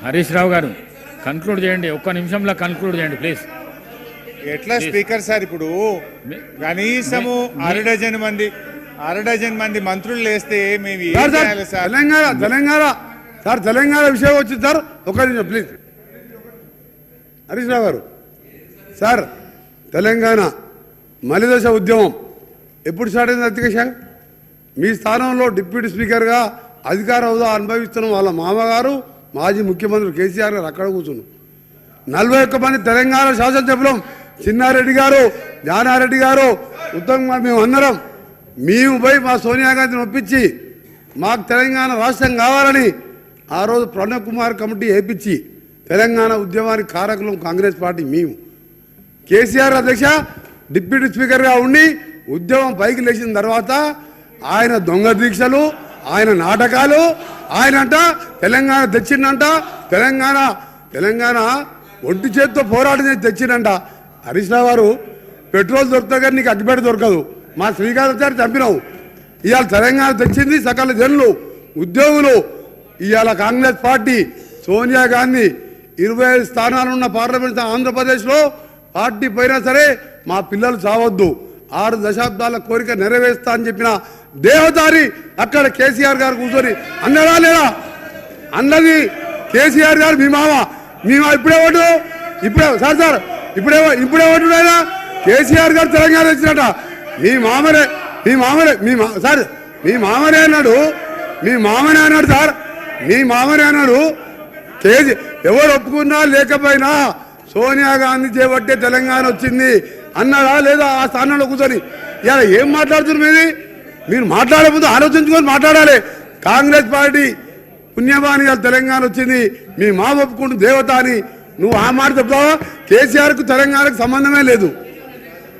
హరీష్ రావు గారు కన్క్లూడ్ చేయండి ఒక్క నిమిషంలో కన్క్లూడ్ చేయండి ప్లీజ్ ఎట్లా స్పీకర్ సార్ ఇప్పుడు? కనీసము అర డజన్ మంది అర డజన్ మంది మంత్రులు లేస్తే మేము తెలంగాణ తెలంగాణ సార్ తెలంగాణ విషయం వచ్చింది సార్ ఒక నిమిషం ప్లీజ్ హరీష్ రావు గారు సార్ తెలంగాణ మలిదశ ఉద్యమం ఎప్పుడు స్టార్ట్ అయింది అధ్యక్ష మీ స్థానంలో డిప్యూటీ స్పీకర్గా అధికార హోదా అనుభవిస్తున్న వాళ్ళ మామగారు మాజీ ముఖ్యమంత్రి కేసీఆర్ గారు అక్కడ కూర్చున్నాం నలభై ఒక్క మంది తెలంగాణ శాసనసభ్యులం చిన్నారెడ్డి గారు జానారెడ్డి గారు ఉత్తమ్ కుమార్ మేము అందరం. మేము పోయి మా సోనియా గాంధీని ఒప్పించి మాకు తెలంగాణ రాష్ట్రం కావాలని ఆ రోజు ప్రణబ్ కుమార్ కమిటీ వేయించి తెలంగాణ ఉద్యమానికి కారకులం కాంగ్రెస్ పార్టీ మేము. కేసీఆర్ అధ్యక్ష డిప్యూటీ స్పీకర్గా ఉండి ఉద్యమం పైకి లేచిన తర్వాత ఆయన దొంగ దీక్షలు ఆయన నాటకాలు ఆయన అంట తెలంగాణ తెచ్చిండంట తెలంగాణ తెలంగాణ ఒంటి చేత్తో పోరాటం చేసి తెచ్చిండంట. హరీష్ రావు గారు పెట్రోల్ దొరుకుతా కానీ నీకు అగ్గిపెట్ట దొరకదు. మా శ్రీకాంతాచారి చంపినావు. ఇవాళ తెలంగాణ తెచ్చింది సకల జనులు ఉద్యోగులు. ఇవాళ కాంగ్రెస్ పార్టీ సోనియా గాంధీ ఇరవై ఐదు స్థానాలు ఉన్న పార్లమెంట్ ఆంధ్రప్రదేశ్లో పార్టీ పోయినా సరే మా పిల్లలు చావద్దు. ఆరు దశాబ్దాల కోరిక నెరవేరుస్తా అని చెప్పిన దేవదారి అక్కడ కేసీఆర్ గారు కూర్చొని అన్నడా లేదా అన్నది కేసీఆర్ గారు మీ మామ మీ మా ఇప్పుడే ఓటు? ఇప్పుడే సార్ సార్ ఇప్పుడే ఇప్పుడే ఓటు ఆయన కేసీఆర్ గారు తెలంగాణ వచ్చినట మీ మామనే మీ మామనే మీ మా సార్ మీ మామనే అన్నాడు మీ మామనే అన్నాడు సార్ మీ మామనే అన్నాడు. కేజీ ఎవరు ఒప్పుకున్నా లేకపోయినా సోనియా గాంధీ చేపట్టే తెలంగాణ వచ్చింది. అన్నాడా లేదా ఆ స్థానంలో కూర్చొని? ఇలా ఏం మాట్లాడుతున్నారు మీది? మీరు ముందు ఆలోచించుకొని మాట్లాడాలి. కాంగ్రెస్ పార్టీ పుణ్యమాని తెలంగాణ వచ్చింది మీ మా ఒప్పుకుంటూ దేవత అని నువ్వు ఆ మాట చెప్తావా? కేసీఆర్కు తెలంగాణకు సంబంధమే లేదు.